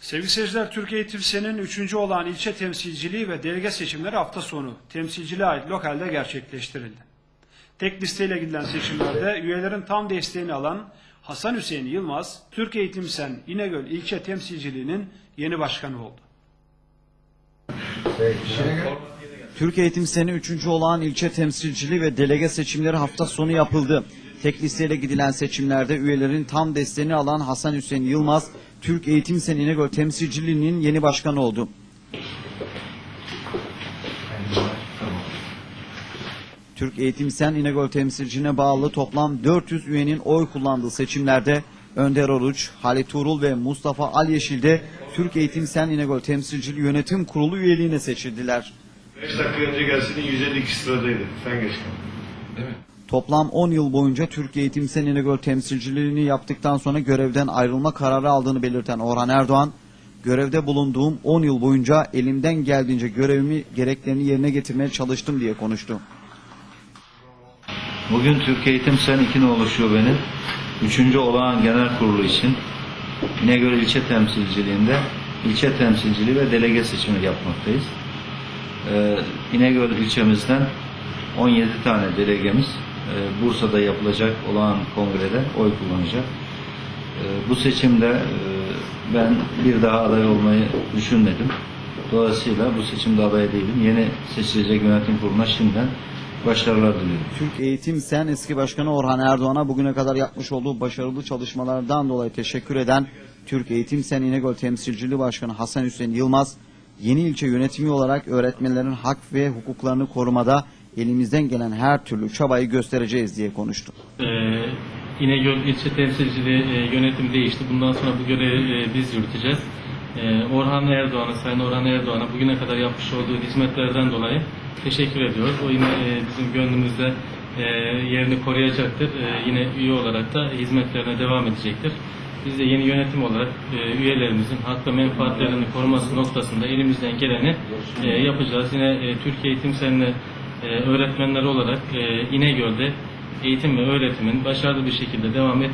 Sevgili seyirciler, Türkiye Eğitim Sen'in 3. olan ilçe temsilciliği ve delege seçimleri hafta sonu temsilciliğe ait lokalde gerçekleştirildi. Tek listeyle gidilen seçimlerde üyelerin tam desteğini alan Hasan Hüseyin Yılmaz, Türkiye Eğitim Sen İnegöl ilçe temsilciliğinin yeni başkanı oldu. Türkiye Eğitim Seni 3. olağan ilçe temsilciliği ve delege seçimleri hafta sonu yapıldı. Tek listeyle gidilen seçimlerde üyelerin tam desteğini alan Hasan Hüseyin Yılmaz, Türk Eğitim Seni İnegöl temsilciliğinin yeni başkanı oldu. Türk Eğitim Sen İnegöl temsilciliğine bağlı toplam 400 üyenin oy kullandığı seçimlerde Önder Oruç, Halit Tuğrul ve Mustafa Al Yeşil de Türk Eğitim Sen İnegöl Temsilciliği Yönetim Kurulu üyeliğine seçildiler. 5 dakika önce gelsin 152 sıradaydı. Sen geç kal. Toplam 10 yıl boyunca Türkiye Eğitim Sen İnegöl temsilciliğini yaptıktan sonra görevden ayrılma kararı aldığını belirten Orhan Erdoğan, görevde bulunduğum 10 yıl boyunca elimden geldiğince görevimi gereklerini yerine getirmeye çalıştım diye konuştu. Bugün Türkiye Eğitim Sen 2 oluşuyor benim. Üçüncü olağan genel kurulu için İnegöl ilçe temsilciliğinde ilçe temsilciliği ve delege seçimi yapmaktayız. Ee, İnegöl ilçemizden 17 tane delegemiz e, Bursa'da yapılacak olağan kongrede oy kullanacak. Ee, bu seçimde e, ben bir daha aday olmayı düşünmedim. Dolayısıyla bu seçimde aday değilim. Yeni seçilecek yönetim kuruluna şimdiden başarılar diliyorum. Türk Eğitim Sen eski başkanı Orhan Erdoğan'a bugüne kadar yapmış olduğu başarılı çalışmalardan dolayı teşekkür eden Türk Eğitim Sen İnegöl Temsilciliği Başkanı Hasan Hüseyin Yılmaz, yeni ilçe yönetimi olarak öğretmenlerin hak ve hukuklarını korumada elimizden gelen her türlü çabayı göstereceğiz diye konuştu. Ee, İnegöl ilçe temsilciliği e, yönetim değişti. Bundan sonra bu görevi e, biz yürüteceğiz. Ee, Orhan Erdoğan'a, Sayın Orhan Erdoğan'a bugüne kadar yapmış olduğu hizmetlerden dolayı teşekkür ediyoruz. O yine e, bizim gönlümüzde e, yerini koruyacaktır. E, yine üye olarak da hizmetlerine devam edecektir. Biz de yeni yönetim olarak e, üyelerimizin hak ve menfaatlerini koruması noktasında elimizden geleni e, yapacağız. Yine e, Türkiye Eğitim Sen'le e, öğretmenleri olarak e, İnegöl'de eğitim ve öğretimin başarılı bir şekilde devam et